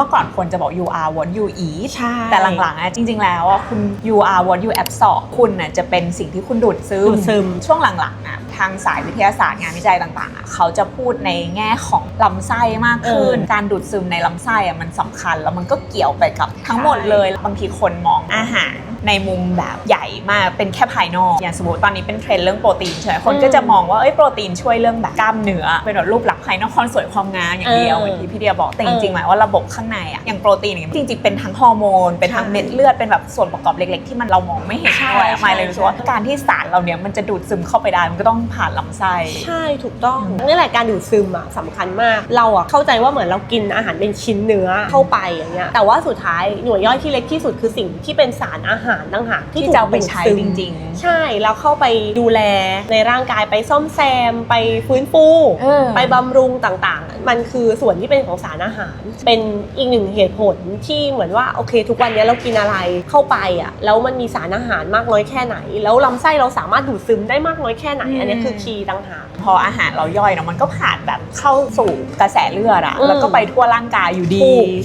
เมื่อก่อนคนจะบอก you are what you eat ใช่แต่หลังๆอะจริง ๆ แล้วอะคุณ you are what you absorb คุณน่ะจะเป็นสิ่งที่คุณดูดซึมดูดซึม ช่วงหลังๆอะทางสายวิทยาศาสตร์งานวิจัยต่างๆอะเขาจะพูดในแง่ของลำไส้มากขึ้นการดูดซึมในลำไส้อะมันสำคัญแล้วมันก็เกี่ยวไปกับทั้งหมดเลย บางทีคนมองอาหาร ในมุมแบบใหญ่มากเป็นแค่ภายนอก อย่างสมมติตอนนี้เป็นเทรนด์เรื่องโปรตีนใช่ไหมคนก็จะมองว่าเอ้ยโปรตีนช่วยเรื่องแบบกล้ามเนื้อเป็นแบบรูปลักษณ์ภายนอกความสวยความงามอย่างเดียวเออเหมือนที่พี่เดียบอกแต่เอจอริงๆหมายว่าระบบข้างในอะอย่างโปรตีนเนี่ยจริงๆเป็นทั้งฮอร์โมนเป็นทั้งใช่เม็ดเลือดเป็นแบบส่วนประกอบเล็ก ๆ ที่มันเรามองไม่เห็นใช่ด้วยหมายเลยใช่รู้สึกว่าการที่สารเราเนี้ยมันจะดูดซึมเข้าไปได้มันก็ต้องผ่านลำไส้ใช่ถูกต้องอืมนี่แหละการดูดซึมอะสำคัญมาก เราอะเข้าใจว่าเหมือนเรากินอาหารเป็นชิ้นเนื้อเข้าไปอย่างเงี้ยแต่ว่าสุดท้ายหน่วยย่อยที่เล็กที่สุดคือสิ่งที่เป็นสารอาหารต่างหากที่ที่ถูกจะเอาไปดูดใช้ซึมจริง ๆ ใช่แล้วเข้าไปดูแลในร่างกายไปซ่อมแซม ไปฟื้นฟู เออ ไปบำรุงต่างๆ มันคือส่วนที่เป็นของสารอาหาร เป็นอีกหนึ่งเหตุผลที่เหมือนว่าโอเค ทุกวันนี้เรากินอะไรเข้าไปอะแล้วมันมีสารอาหารมากน้อยแค่ไหน แล้วลำไส้เราสามารถดูดซึมได้มากน้อยแค่ไหน อันนี้คือคีย์ต่างหาก พออาหารเราย่อยเนาะมันก็ผ่านแบบเข้าสู่กระแสเลือดอะอืมแล้วก็ไปทั่วร่างกายอยู่ดี ถูก